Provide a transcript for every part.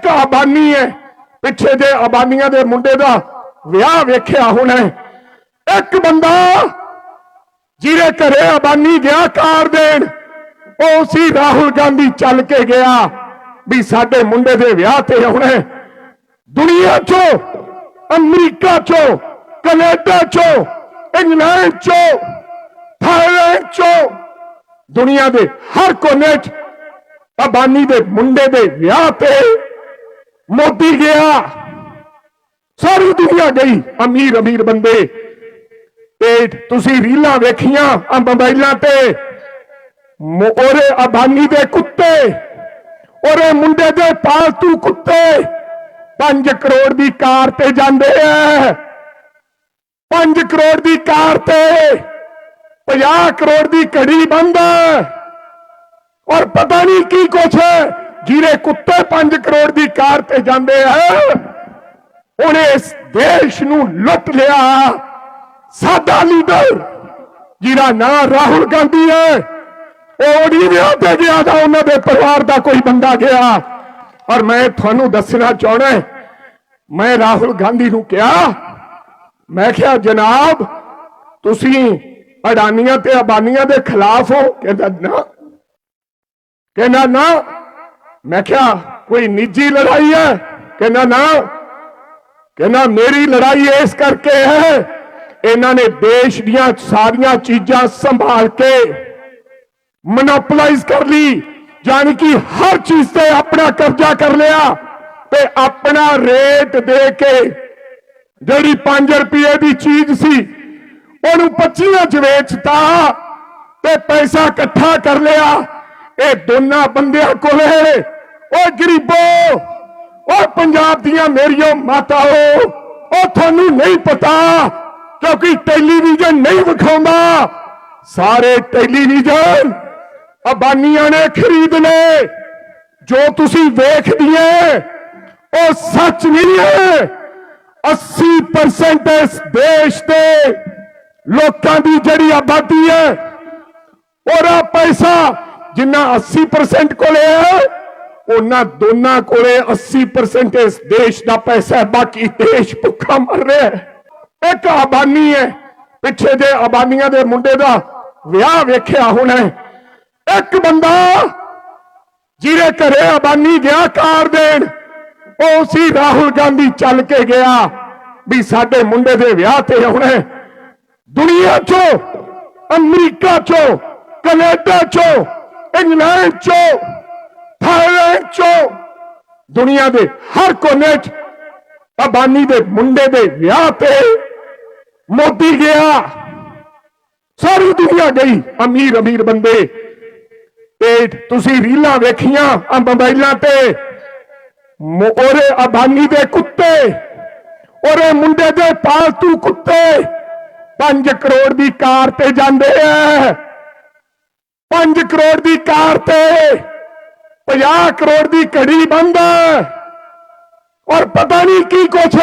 ਇੱਕ ਆਬਾਨੀ ਹੈ। ਪਿੱਛੇ ਜੇ ਆਬਾਨੀਆਂ ਦੇ ਮੁੰਡੇ ਦਾ ਵਿਆਹ ਵੇਖਿਆ ਹੋਣਾ ਇੱਕ ਬੰਦਾ ਜਿਹਦੇ ਘਰੇ ਆਬਾਨੀ ਗਿਆ ਕਾਰ ਦੇਣ, ਉਹ ਸੀ ਰਾਹੁਲ ਗਾਂਧੀ ਚੱਲ ਕੇ ਗਿਆ ਵੀ ਸਾਡੇ ਮੁੰਡੇ ਦੇ ਵਿਆਹ ਤੇ ਆਉਣਾ ਦੁਨੀਆ ਚੋਂ, ਅਮਰੀਕਾ ਚੋਂ, ਕੈਨੇਡਾ ਚੋਂ, ਇੰਗਲੈਂਡ ਚੋਂ, ਥਾਈਲੈਂਡ ਚੋਂ, ਦੁਨੀਆ ਦੇ ਹਰ ਕੋਨੇ 'ਚ ਅਬਾਨੀ ਦੇ ਮੁੰਡੇ ਦੇ ਵਿਆਹ ਤੇ ਮੋਦੀ ਗਿਆ ਸਾਰੀ ਦੁਨੀਆ ਗਈ ਅਮੀਰ ਅਮੀਰ ਬੰਦੇ ਤੇ ਤੁਸੀਂ ਰੀਲਾਂ ਵੇਖੀਆਂ ਆ ਮੋਬਾਈਲਾਂ ਤੇ ਮ- ਉਹਦੇ ਅਬਾਨੀ ਦੇ ਕੁੱਤੇ ਉਹਦੇ ਮੁੰਡੇ ਦੇ ਪਾਲਤੂ ਕੁੱਤੇ 5 ਕਰੋੜ ਦੀ ਕਾਰ ਤੇ ਜਾਂਦੇ ਐ 5 ਕਰੋੜ ਦੀ ਕਾਰ ਤੇ 50 ਕਰੋੜ ਦੀ ਘੜੀ ਬੰਦ ਹੈ ਔਰ ਪਤਾ ਨਹੀਂ ਕੀ ਕੁਛ ਹੈ ਜਿਹੜੇ ਕੁੱਤੇ 5 ਕਰੋੜ ਦੀ ਕਾਰ ਤੇ ਜਾਂਦੇ ਆ। ਉਹਨੇ ਇਸ ਦੇਸ਼ ਨੂੰ ਲੁੱਟ ਲਿਆ। ਸਾਡਾ ਲੀਡਰ, ਜਿਹਦਾ ਨਾਂ ਰਾਹੁਲ ਗਾਂਧੀ ਹੈ, ਉਹ ਨਹੀਂ ਤੇ ਗਿਆ ਤਾਂ ਉਹਨਾਂ ਦੇ ਪਰਿਵਾਰ ਦਾ ਕੋਈ ਬੰਦਾ ਗਿਆ। ਔਰ ਮੈਂ ਤੁਹਾਨੂੰ ਦੱਸਣਾ ਚਾਹਣਾ ਮੈਂ ਰਾਹੁਲ ਗਾਂਧੀ ਨੂੰ ਕਿਹਾ, ਮੈਂ ਕਿਹਾ, ਜਨਾਬ, ਤੁਸੀਂ ਅਡਾਨੀਆਂ ਤੇ ਅਬਾਨੀਆਂ ਦੇ ਖਿਲਾਫ ਹੋ। ਕਹਿੰਦਾ, ਨਾ। ਕਹਿੰਦਾ, ਨਾ। ਮੈਂ ਕਿਹਾ, ਕੋਈ ਨਿੱਜੀ ਲੜਾਈ ਹੈ? ਕਹਿੰਦਾ, ਨਾ। ਕਹਿੰਦਾ, ਮੇਰੀ ਲੜਾਈ ਇਸ ਕਰਕੇ ਹੈ, ਇਹਨਾਂ ਨੇ ਦੇਸ਼ ਦੀਆਂ ਸਾਰੀਆਂ ਚੀਜ਼ਾਂ ਸੰਭਾਲ ਕੇ ਮੋਨੋਪੋਲਾਈਜ਼ ਕਰ ਲਈ, ਯਾਨੀ ਕਿ ਹਰ ਚੀਜ਼ ਤੇ ਆਪਣਾ ਕਬਜ਼ਾ ਕਰ ਲਿਆ ਤੇ ਆਪਣਾ ਰੇਟ ਦੇ ਕੇ ਜਿਹੜੀ 5 ਰੁਪਏ ਦੀ ਚੀਜ਼ ਸੀ, ਉਹਨੂੰ 25 ਚ ਵੇਚਤਾ ਤੇ ਪੈਸਾ ਇਕੱਠਾ ਕਰ ਲਿਆ। ਇਹ ਦੋਨਾਂ ਬੰਦਿਆਂ ਕੋਲੇ ਉਹ ਗਰੀਬੋ ਉਹ ਪੰਜਾਬ ਦੀਆਂ ਮੇਰੀਓ ਮਾਤਾਓ ਉਹ ਤੁਹਾਨੂੰ ਨਹੀਂ ਪਤਾ, ਕਿਉਂਕਿ ਟੈਲੀਵਿਜ਼ਨ ਨਹੀਂ ਵਿਖਾਉਂਦਾ। ਸਾਰੇ ਟੈਲੀਵਿਜ਼ਨ ਅਬਾਨੀਆਂ ਨੇ ਖਰੀਦ ਲਏ। ਜੋ ਤੁਸੀਂ ਵੇਖਦੀਆਂ, ਉਹ ਸੱਚ ਨਹੀਂ ਹੈ 80% ਇਸ ਦੇਸ਼ ਦੇ ਲੋਕਾਂ ਦੀ ਜਿਹੜੀ ਆਬਾਦੀ ਹੈ, ਉਹਦਾ ਪੈਸਾ ਜਿੰਨਾ 80% ਕੋਲੇ ਹੈ ਉਹਨਾਂ ਦੋਨਾਂ ਕੋਲੇ 80% ਇਸ ਦੇਸ਼ ਦਾ ਪੈਸਾ ਹੈ, ਬਾਕੀ ਦੇਸ਼ ਭੁੱਖਾ ਮਰ ਰਿਹਾ ਹੈ ਇੱਕ ਆਬਾਨੀ ਹੈ, ਪਿੱਛੇ ਜੇ ਆਬਾਨੀਆਂ ਦੇ ਮੁੰਡੇ ਦਾ ਵਿਆਹ ਵੇਖਿਆ ਹੋਣਾ ਇੱਕ ਬੰਦਾ ਜਿਹਦੇ ਘਰੇ ਆਬਾਨੀ ਗਿਆ ਕਾਰ ਦੇਣ, ਉਹ ਸੀ ਰਾਹੁਲ ਗਾਂਧੀ ਚੱਲ ਕੇ ਗਿਆ ਵੀ ਸਾਡੇ ਮੁੰਡੇ ਦੇ ਵਿਆਹ ਤੇ ਆਉਣਾ ਹੈ। ਦੁਨੀਆ ਚੋਂ, ਅਮਰੀਕਾ ਚੋਂ, ਕੈਨੇਡਾ ਚੋਂ ਇੰਗਲੈਂਡ ਚੋਂ, ਥਾਈਲੈਂਡ ਚੋਂ, ਦੁਨੀਆ ਦੇ ਹਰ ਕੋਨੇ 'ਚ ਅਬਾਨੀ ਦੇ ਮੁੰਡੇ ਦੇ ਵਿਆਹ ਤੇ ਮੋਦੀ ਗਿਆ। ਸਾਰੀ ਦੁਨੀਆ ਗਈ, ਅਮੀਰ ਅਮੀਰ ਬੰਦੇ। ਤੇ ਤੁਸੀਂ ਰੀਲਾਂ ਵੇਖੀਆਂ ਆ ਮੋਬਾਈਲਾਂ ਤੇ। ਮ- ਉਹਦੇ ਅਬਾਨੀ ਦੇ ਕੁੱਤੇ, ਉਹਦੇ ਮੁੰਡੇ ਦੇ ਪਾਲਤੂ ਕੁੱਤੇ। 5 ਕਰੋੜ ਦੀ ਕਾਰ ਤੇ ਜਾਂਦੇ ਐ। 5 ਕਰੋੜ ਦੀ ਕਾਰ ਤੇ 50 ਕਰੋੜ ਦੀ ਘੜੀ ਬੰਦ ਹੈ। ਔਰ ਪਤਾ ਨਹੀਂ ਕੀ ਕੁਛ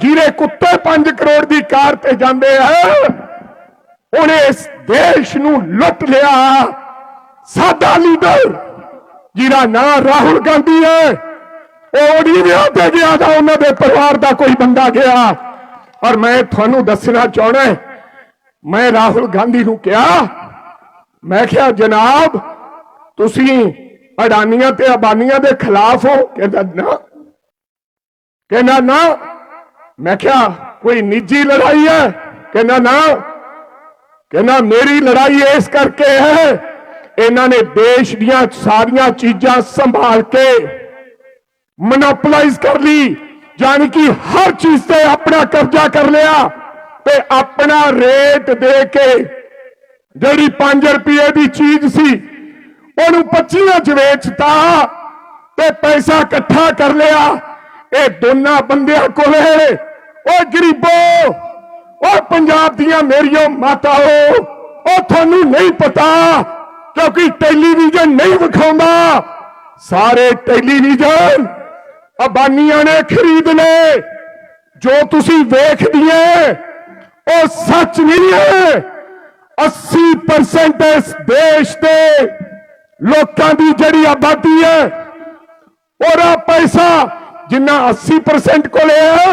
ਜਿਹੜੇ ਕੁੱਤੇ 5 ਕਰੋੜ ਦੀ ਕਾਰ ਤੇ ਜਾਂਦੇ ਹੈ ਉਹਨੇ ਇਸ ਦੇਸ਼ ਨੂੰ ਲੁੱਟ ਲਿਆ। ਸਾਡਾ ਲੀਡਰ, ਜਿਹਦਾ ਨਾਂ ਰਾਹੁਲ ਗਾਂਧੀ ਹੈ, ਉਹ ਨਹੀਂ ਤੇ ਗਿਆ ਤਾਂ ਉਹਨਾਂ ਦੇ ਪਰਿਵਾਰ ਦਾ ਕੋਈ ਬੰਦਾ ਗਿਆ। ਔਰ ਮੈਂ ਤੁਹਾਨੂੰ ਦੱਸਣਾ ਚਾਹਣਾ ਮੈਂ ਰਾਹੁਲ ਗਾਂਧੀ ਨੂੰ ਕਿਹਾ ਮੈਂ ਕਿਹਾ, ਜਨਾਬ, ਤੁਸੀਂ ਅਡਾਨੀਆਂ ਤੇ ਅਬਾਨੀਆਂ ਦੇ ਖਿਲਾਫ ਹੋ? ਕਹਿੰਦਾ, ਨਾ। ਕਹਿੰਦਾ, ਨਾ। ਮੈਂ ਕਿਹਾ, ਕੋਈ ਨਿੱਜੀ ਲੜਾਈ ਹੈ? ਕਹਿੰਦਾ, ਨਾ। ਕਹਿੰਦਾ, ਮੇਰੀ ਲੜਾਈ ਇਸ ਕਰਕੇ ਹੈ, ਇਹਨਾਂ ਨੇ ਦੇਸ਼ ਦੀਆਂ ਸਾਰੀਆਂ ਚੀਜ਼ਾਂ ਸੰਭਾਲ ਕੇ ਮੋਨੋਪੋਲਾਈਜ਼ ਕਰ ਲਈ, ਯਾਨੀ ਕਿ ਹਰ ਚੀਜ਼ ਤੇ ਆਪਣਾ ਕਬਜ਼ਾ ਕਰ ਲਿਆ ਤੇ ਆਪਣਾ ਰੇਟ ਦੇ ਕੇ ਜਿਹੜੀ 5 ਰੁਪਏ ਦੀ ਚੀਜ਼ ਸੀ, ਉਹਨੂੰ 25 ਚ ਵੇਚਤਾ ਤੇ ਪੈਸਾ ਇਕੱਠਾ ਕਰ ਲਿਆ। ਇਹ ਦੋਨਾਂ ਬੰਦਿਆਂ ਕੋਲੇ ਓ ਗਰੀਬੋ ਓ ਪੰਜਾਬ ਦੀਆਂ ਮੇਰੀਓ ਮਾਤਾਓ, ਉਹ ਤੁਹਾਨੂੰ ਨਹੀਂ ਪਤਾ, ਕਿਉਂਕਿ ਟੈਲੀਵਿਜ਼ਨ ਨਹੀਂ ਵਿਖਾਉਂਦਾ। ਸਾਰੇ ਟੈਲੀਵਿਜ਼ਨ ਅਬਾਨੀਆਂ ਨੇ ਖਰੀਦ ਲਏ। ਜੋ ਤੁਸੀਂ ਵੇਖਦੀਆਂ, ਉਹ ਸੱਚ ਨਹੀਂ ਹੈ। 80% ਇਸ ਦੇਸ਼ ਦੇ ਲੋਕਾਂ ਦੀ ਜਿਹੜੀ ਆਬਾਦੀ ਹੈ, ਉਹਦਾ ਪੈਸਾ ਜਿੰਨਾ 80% ਕੋਲੇ ਹੈ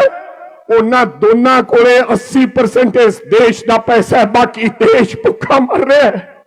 ਉਹਨਾਂ ਦੋਨਾਂ ਕੋਲੇ 80% ਇਸ ਦੇਸ਼ ਦਾ ਪੈਸਾ ਹੈ। ਬਾਕੀ ਦੇਸ਼ ਭੁੱਖਾ ਮਰ ਰਿਹਾ ਹੈ।